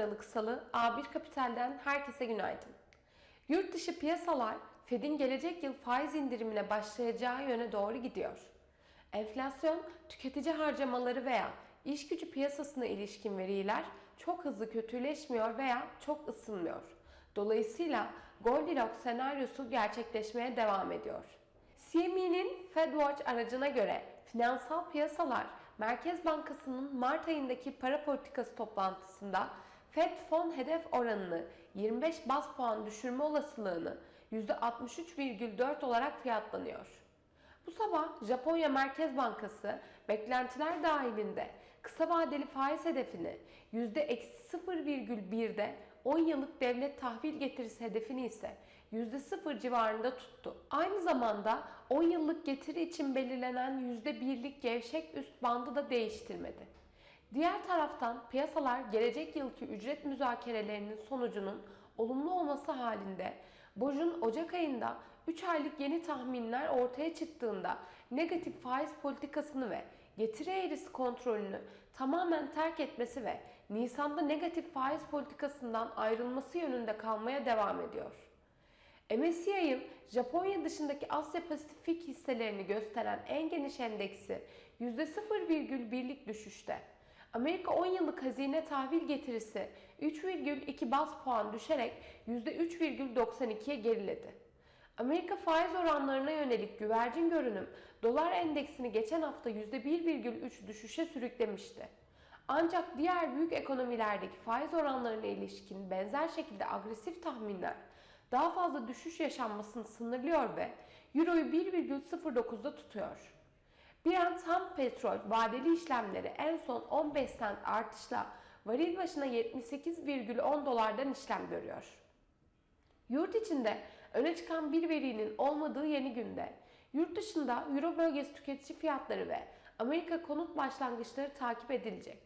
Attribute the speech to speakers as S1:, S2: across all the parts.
S1: Aralık Salı A1 Kapital'den herkese günaydın. Yurt dışı piyasalar Fed'in gelecek yıl faiz indirimine başlayacağı yöne doğru gidiyor. Enflasyon, tüketici harcamaları veya iş gücü piyasasına ilişkin veriler çok hızlı kötüleşmiyor veya çok ısınmıyor. Dolayısıyla Goldilocks senaryosu gerçekleşmeye devam ediyor. CME'nin FedWatch aracına göre finansal piyasalar Merkez Bankası'nın Mart ayındaki para politikası toplantısında Fed fon hedef oranını 25 bas puan düşürme olasılığını %63,4 olarak fiyatlanıyor. Bu sabah Japonya Merkez Bankası beklentiler dahilinde kısa vadeli faiz hedefini %0,1'de 10 yıllık devlet tahvil getirisi hedefini ise %0 civarında tuttu. Aynı zamanda 10 yıllık getiri için belirlenen %1'lik gevşek üst bandı da değiştirmedi. Diğer taraftan piyasalar gelecek yılki ücret müzakerelerinin sonucunun olumlu olması halinde Boj'un Ocak ayında 3 aylık yeni tahminler ortaya çıktığında negatif faiz politikasını ve getiri eğrisi kontrolünü tamamen terk etmesi ve Nisan'da negatif faiz politikasından ayrılması yönünde kalmaya devam ediyor. MSCI'ın Japonya dışındaki Asya Pasifik hisselerini gösteren en geniş endeksi %0,1'lik düşüşte. Amerika 10 yıllık hazine tahvil getirisi 3,2 bas puan düşerek %3,92'ye geriledi. Amerika faiz oranlarına yönelik güvercin görünüm dolar endeksini geçen hafta %1,3 düşüşe sürüklemişti. Ancak diğer büyük ekonomilerdeki faiz oranlarına ilişkin benzer şekilde agresif tahminler daha fazla düşüş yaşanmasını sınırlıyor ve Euro'yu 1,09'da tutuyor. Brent ham petrol vadeli işlemleri en son 15 sent artışla varil başına 78,10 dolardan işlem görüyor. Yurt içinde öne çıkan bir verinin olmadığı yeni günde yurt dışında Euro bölgesi tüketici fiyatları ve Amerika konut başlangıçları takip edilecek.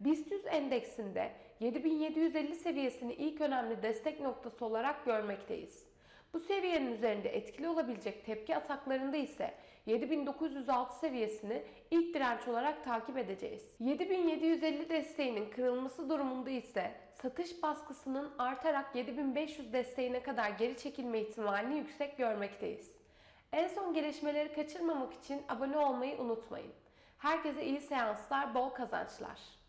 S1: BIST 100 endeksinde 7750 seviyesini ilk önemli destek noktası olarak görmekteyiz. Bu seviyenin üzerinde etkili olabilecek tepki ataklarında ise 7906 seviyesini ilk direnç olarak takip edeceğiz. 7750 desteğinin kırılması durumunda ise satış baskısının artarak 7500 desteğine kadar geri çekilme ihtimalini yüksek görmekteyiz. En son gelişmeleri kaçırmamak için abone olmayı unutmayın. Herkese iyi seanslar, bol kazançlar.